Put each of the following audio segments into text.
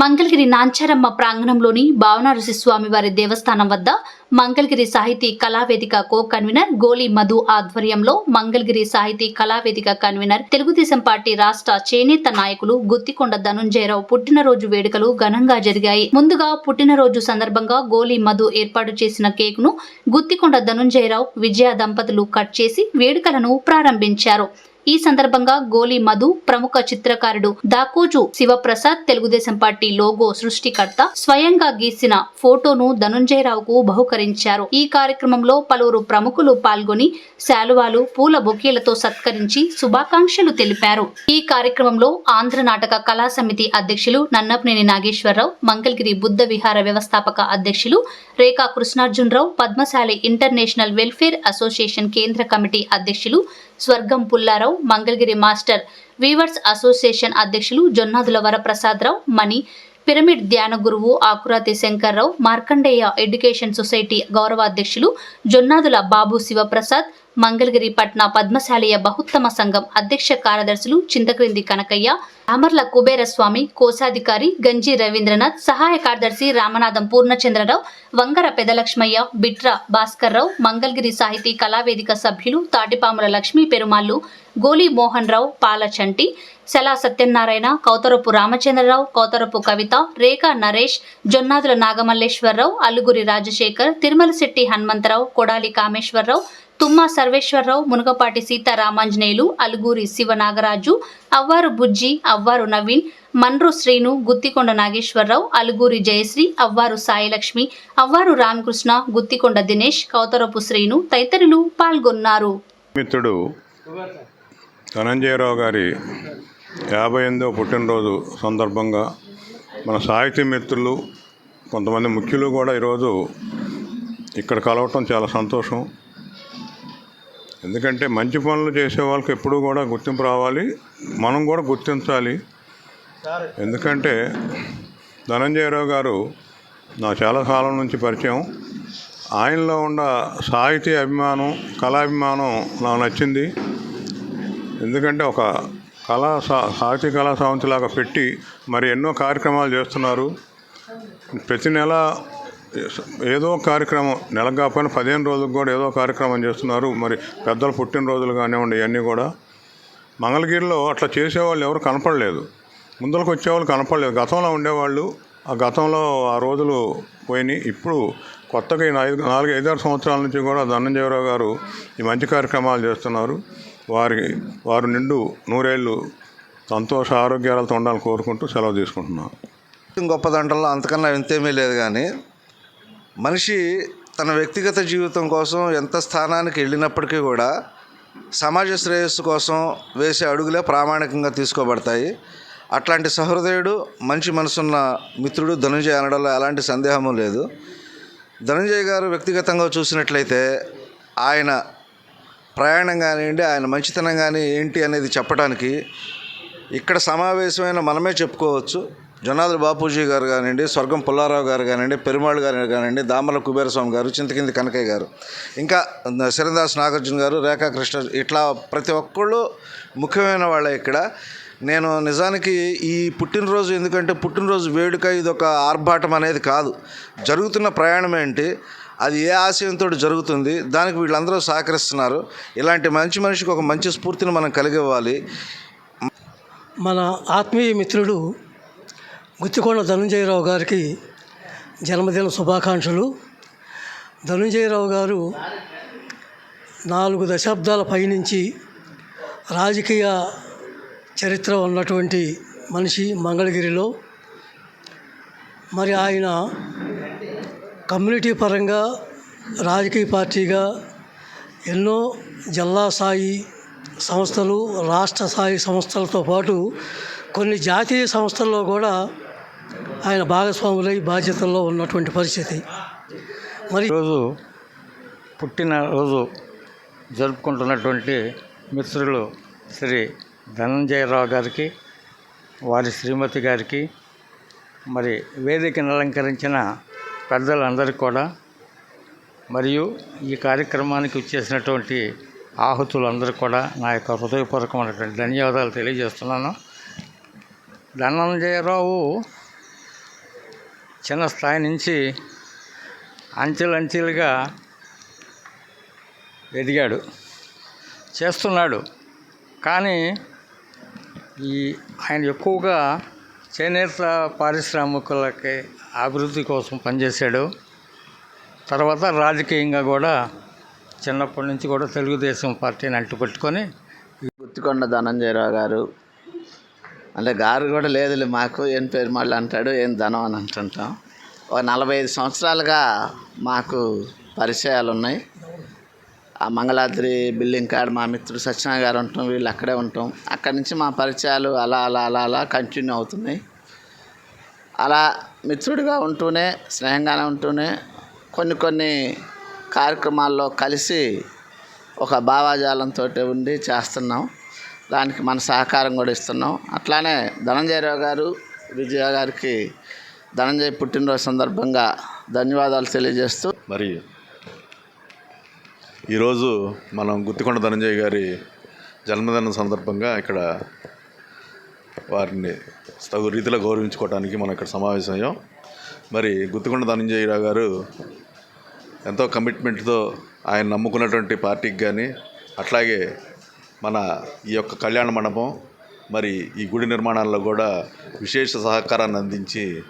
మంగళగిరి నాంచారమ్మ ప్రాంగణంలోని భావనరసి స్వామివారి దేవస్థానం వద్ద మంగళగిరి సాహితీ కళావేదిక కో కన్వీనర్ గోలి మధు ఆధ్వర్యంలో మంగళగిరి సాహితీ కళావేదిక కన్వీనర్ తెలుగుదేశం పార్టీ రాష్ట్ర చేనేత నాయకులు గుత్తికొండ ధనుంజయరావు పుట్టినరోజు వేడుకలు ఘనంగా జరిగాయి. ముందుగా పుట్టినరోజు సందర్భంగా గోలి మధు ఏర్పాటు చేసిన కేకును గుత్తికొండ ధనుంజయరావు విజయ దంపతులు కట్ చేసి వేడుకలను ప్రారంభించారు. ఈ సందర్భంగా గోలి మధు ప్రముఖ చిత్రకారుడు దాకోజు శివప్రసాద్ తెలుగుదేశం పార్టీ లోగో సృష్టికర్త స్వయంగా గీసిన ఫోటోను ధనుంజయరావుకు బహుకరించారు. ఈ కార్యక్రమంలో పలువురు ప్రముఖులు పాల్గొని శాలువాలు పూల బొకేలతో సత్కరించి శుభాకాంక్షలు తెలిపారు. ఈ కార్యక్రమంలో ఆంధ్ర నాటక కళా సమితి అధ్యక్షులు నన్నపనేని నాగేశ్వరరావు మంగళగిరి బుద్ధ విహార వ్యవస్థాపక అధ్యక్షులు Rekha Krishnarjunarao Padmashali international welfare association కేంద్ర కమిటీ అధ్యక్షులు Swargam Pullarao Mangalagiri master weavers association అధ్యక్షులు జొన్నాదుల వరప్రసాదరావు మణి పిరమిడ్ ధ్యాన గురువు ఆకురాతి శంకర్రావు మార్కండేయ ఎడ్యుకేషన్ సొసైటీ గౌరవాధ్యక్షులు జొన్నాదుల బాబు శివప్రసాద్ మంగళగిరి పట్న పద్మశాలియ బహుత్తమ సంఘం అధ్యక్ష కార్యదర్శులు చింతక్రింది కనకయ్య అమర్ల కుబేరస్వామి కోశాధికారి గంజి రవీంద్రనాథ్ సహాయ కార్యదర్శి రామనాథం పూర్ణచంద్రరావు వంగర పెదలక్ష్మయ్య బిట్ర భాస్కర్రావు మంగళగిరి సాహితీ కళావేదిక సభ్యులు తాటిపాముల లక్ష్మీ పెరుమాళ్ళు గోలి మోహన్ రావు పాలచంటి శలా సత్యనారాయణ కౌతరపు రామచంద్రరావు కౌతరపు కవిత రేఖా నరేష్ జొన్నాదుల నాగమల్లేశ్వరరావు అల్లుగురి రాజశేఖర్ తిరుమలశెట్టి హనుమంతరావు కొడాలి కామేశ్వరరావు తుమ్మా సర్వేశ్వరరావు మునగపాటి సీతారామాంజనేయులు అలుగూరి శివనాగరాజు అవ్వారు బుజ్జి అవ్వారు నవీన్ మన్రు శ్రీను గుత్తికొండ నాగేశ్వరరావు అలుగూరి జయశ్రీ అవ్వారు సాయిలక్ష్మి అవ్వారు రామకృష్ణ గుత్తికొండ దినేష్ కౌతరపు శ్రీను తదితరులు పాల్గొన్నారు. మిత్రుడు ధనంజయరావు గారి యాభై ఎనిమిదవ పుట్టినరోజు సందర్భంగా మన సాహితీ మిత్రులు కొంతమంది ముఖ్యులు కూడా ఈరోజు ఇక్కడ కలవటం చాలా సంతోషం. ఎందుకంటే మంచి పనులు చేసే వాళ్ళకి ఎప్పుడూ కూడా గుర్తింపు రావాలి మనం కూడా గుర్తించాలి. ఎందుకంటే ధనంజయరావు గారు నా చాలా కాలం నుంచి పరిచయం. ఆయనలో ఉన్న సాహితీ అభిమానం కళాభిమానం నాకు నచ్చింది. ఎందుకంటే ఒక కళా సా సాహితీ కళా సమితిలాగా పెట్టి మరి ఎన్నో కార్యక్రమాలు చేస్తున్నారు. ప్రతి నెల ఏదో కార్యక్రమం నెల కాకపోయినా పదిహేను రోజులకు కూడా ఏదో కార్యక్రమం చేస్తున్నారు. మరి పెద్దల పుట్టినరోజులు కానివ్వండి ఇవన్నీ కూడా. మంగళగిరిలో అట్లా చేసేవాళ్ళు ఎవరు కనపడలేదు. ముందరకు వచ్చేవాళ్ళు కనపడలేదు. గతంలో ఉండేవాళ్ళు ఆ గతంలో ఆ రోజులు పోయినాయి. ఇప్పుడు కొత్తగా ఈ ఐదు నాలుగు ఐదారు సంవత్సరాల నుంచి కూడా ధనంజయరావు గారు ఈ మంచి కార్యక్రమాలు చేస్తున్నారు. వారి వారు నిండు నూరేళ్ళు సంతోష ఆరోగ్యాలతో ఉండాలని కోరుకుంటూ సెలవు తీసుకుంటున్నాను. గొప్పదంటల్లో అంతకన్నా ఇంతేమీ లేదు కానీ మనిషి తన వ్యక్తిగత జీవితం కోసం ఎంత స్థానానికి వెళ్ళినప్పటికీ కూడా సమాజ శ్రేయస్సు కోసం వేసే అడుగులే ప్రామాణికంగా తీసుకోబడతాయి. అట్లాంటి సహృదయుడు మంచి మనసున్న మిత్రుడు ధనుంజయ అనడంలో ఎలాంటి సందేహము లేదు. ధనుంజయ్ గారు వ్యక్తిగతంగా చూసినట్లయితే ఆయన ప్రయాణం కానివ్వండి ఆయన మంచితనం కానీ ఏంటి అనేది చెప్పడానికి ఇక్కడ సమావేశమైన మనమే చెప్పుకోవచ్చు. జొన్నాదుల బాపూజీ గారు కానివ్వండి స్వర్గం పుల్లారావు గారు కానివ్వండి పెరుమాళ్ గారు కానివ్వండి దామల కుబేరస్వామి గారు చింతకింది కనకయ్య గారు ఇంకా శరణదాస్ నాగార్జున గారు రేఖా కృష్ణ ఇట్లా ప్రతి ఒక్కళ్ళు ముఖ్యమైన వాళ్ళే ఇక్కడ. నేను నిజానికి ఈ పుట్టినరోజు ఎందుకంటే పుట్టినరోజు వేడుక ఇది ఒక ఆర్భాటం అనేది కాదు. జరుగుతున్న ప్రయాణం ఏంటి? అది ఏ ఆశయంతో జరుగుతుంది దానికి వీళ్ళందరూ సహకరిస్తున్నారు. ఇలాంటి మంచి మనిషికి ఒక మంచి స్ఫూర్తిని మనం కలిగివ్వాలి. మన ఆత్మీయ మిత్రుడు గుత్తికొండ ధనుంజయరావు గారికి జన్మదిన శుభాకాంక్షలు. ధనుంజయరావు గారు నాలుగు దశాబ్దాల పైనుంచి రాజకీయ చరిత్ర ఉన్నటువంటి మనిషి మంగళగిరిలో. మరి ఆయన కమ్యూనిటీ పరంగా రాజకీయ పార్టీగా ఎన్నో జిల్లా స్థాయి సంస్థలు రాష్ట్ర స్థాయి సంస్థలతో పాటు కొన్ని జాతీయ సంస్థల్లో కూడా ఆయన భాగస్వాములై బాధ్యతల్లో ఉన్నటువంటి పరిస్థితి. మరి ఈరోజు పుట్టినరోజు జరుపుకుంటున్నటువంటి మిత్రులు శ్రీ ధనంజయరావు గారికి వారి శ్రీమతి గారికి మరి వేదికను అలంకరించిన పెద్దలందరికీ కూడా మరియు ఈ కార్యక్రమానికి వచ్చేసినటువంటి ఆహుతులందరూ కూడా నా యొక్క హృదయపూర్వకమైనటువంటి ధన్యవాదాలు తెలియజేస్తున్నాను. ధనంజయరావు చిన్న స్థాయి నుంచి అంచెలంచెలుగా ఎదిగాడు చేస్తున్నాడు. కానీ ఈ ఆయన ఎక్కువగా చేనేత పారిశ్రామికులకి అభివృద్ధి కోసం పనిచేశాడు. తర్వాత రాజకీయంగా కూడా చిన్నప్పటి నుంచి కూడా తెలుగుదేశం పార్టీని అంటుపెట్టుకొని గుర్తుకొండ ధనంజయరావు గారు. అంటే గారు కూడా లేదులే మాకు ఏం పేరు మళ్ళీ అంటాడు ఏం ధనం అని అంటుంటాం. ఒక నలభై ఐదు సంవత్సరాలుగా మాకు పరిచయాలు ఉన్నాయి. ఆ మంగళాద్రి బిల్డింగ్ కాడ మా మిత్రుడు సత్యనారాయణ గారు ఉంటాం వీళ్ళు అక్కడే ఉంటాం. అక్కడి నుంచి మా పరిచయాలు అలా అలా అలా అలా కంటిన్యూ అవుతున్నాయి. అలా మిత్రుడిగా ఉంటూనే స్నేహంగానే ఉంటూనే కొన్ని కొన్ని కార్యక్రమాల్లో కలిసి ఒక భావాజాలంతో ఉండి చేస్తున్నాం. దానికి మన సహకారం కూడా ఇస్తున్నాం. అట్లానే ధనంజయరావు గారు విజయ గారికి ధనంజయ్ పుట్టినరోజు సందర్భంగా ధన్యవాదాలు తెలియజేస్తూ మరి ఈరోజు మనం గుత్తికొండ ధనంజయ్ గారి జన్మదినం సందర్భంగా ఇక్కడ వారిని తగు రీతిలో గౌరవించుకోవడానికి మనం ఇక్కడ సమావేశమయ్యాం. మరి గుత్తుకొండ ధనంజయరావు గారు ఎంతో కమిట్మెంట్తో ఆయన నమ్ముకున్నటువంటి పార్టీకి కానీ అట్లాగే మన ఈ యొక్క కళ్యాణ మండపం మరి ఈ గుడి నిర్మాణాల్లో కూడా విశేష సహకారాన్ని అందించి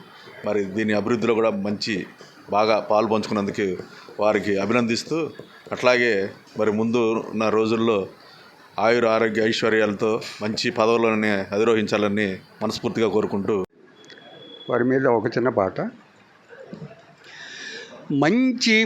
మరి దీని అభివృద్ధిలో కూడా మంచి బాగా పాలు పంచుకున్నందుకు వారికి అభినందిస్తూ అట్లాగే మరి ముందు ఉన్న రోజుల్లో ఆయుర ఆరోగ్య ఐశ్వర్యాలతో మంచి పదవులను అధిరోహించాలని మనస్ఫూర్తిగా కోరుకుంటూ వారి మీద ఒక చిన్న పాట. మంచి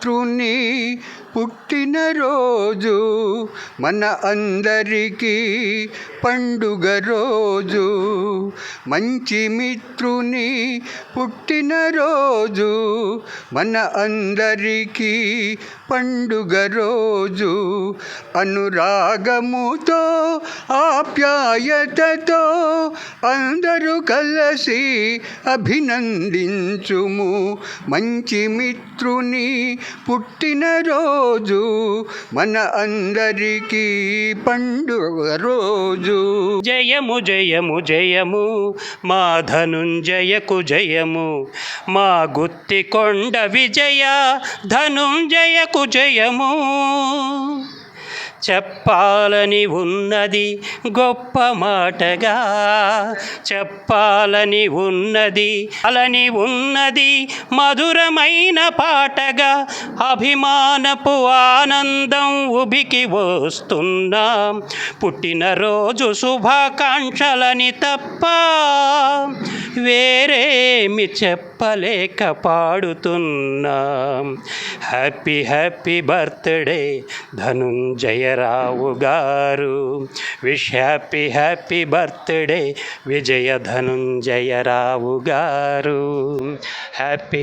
మిత్రుని పుట్టినరోజు మన అందరికీ పండుగ రోజు. మంచి మిత్రుని పుట్టినరోజు మన అందరికీ పండుగ రోజు. అనురాగముతో ఆప్యాయతతో అందరూ కలిసి అభినందించుము. మంచి మిత్రుని పుట్టినరోజు మన అందరికీ పండుగ రోజు. జయము జయము జయము మా ధనుంజయకు జయము మా గుత్తికొండ విజయ ధనుంజయకు జయము. చెప్పాలని ఉన్నది గొప్ప మాటగా. చెప్పాలని ఉన్నది అలని ఉన్నది మధురమైన పాటగా. అభిమానపు ఆనందం ఉబికి వస్తున్నాం. పుట్టినరోజు శుభాకాంక్షలని తప్ప వేరేమి చెప్ప చెప్పలేక పాడుతున్నాం. Happy happy birthday Dhanunjayarao garu. Wish happy happy birthday Vijaya Dhanunjayarao garu. Happy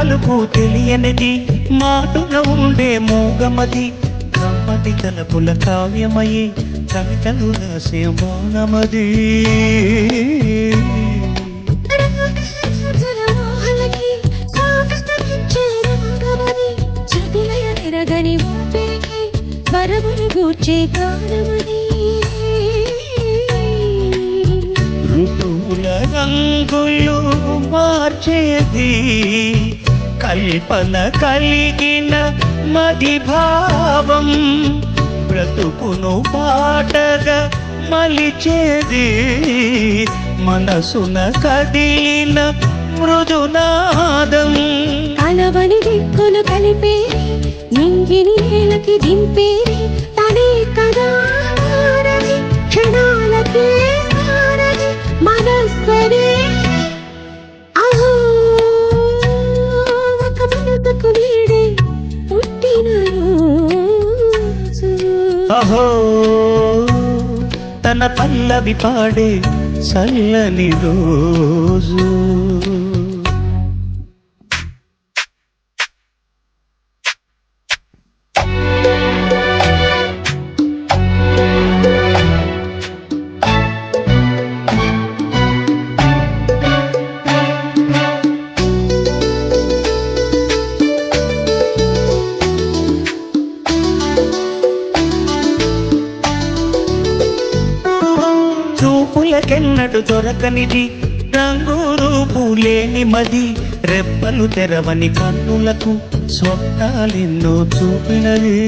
పలుకు తెలియనిది మాటున ఉండే మూగమది. కమ్మటి తలపుల కావ్యమయే కవితలు రాసే మౌనమది తిరగని ఋతువుల రంగులు మార్చేది కల్పన కలిగిన మదిభావం బ్రతుకును పాటగా మలిచేది మనసున కదిలిన మృదునాదం. కలవని దిక్కులు కలిపేరి నింగిని నేలకి దింపేరి తనే కదా క్షణాలకే మారని మనస్సరే అహో తన పల్లవి పాడే చల్లని రోజు. చూపులకెన్నడు దొరకనిది. రంగు రూపు లేని మది. రెప్పలు తెరవని కన్నులకు స్వప్నాలెన్నో చూపినది.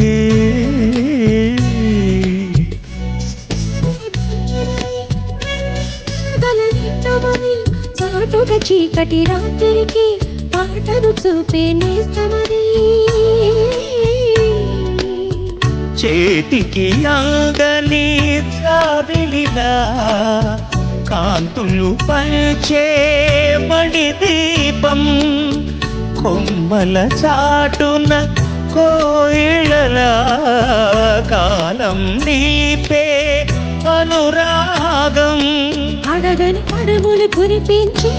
చీకటి రాత్రికి పాటను చూపే చేతికి అంగని జాబిలిలా కాంతులు పంచే మణి దీపం కొమ్మల చాటున కోయిళల కాలం నీపే అనురాగం. అడగని పడములు కురిపించి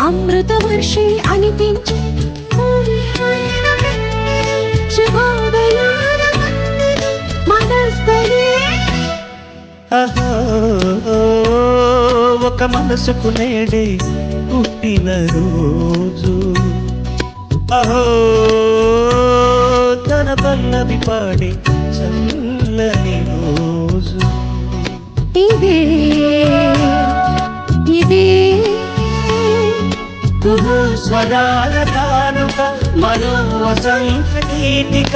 అమృత వర్షి అనిపించి మనసుకు నేడే పుట్టిన రోజు. అహో తన పల్లవి పాడే చల్లని రోజు. ఇదే ఇదే స్వరాల కానుక మనో వసంత గీతిక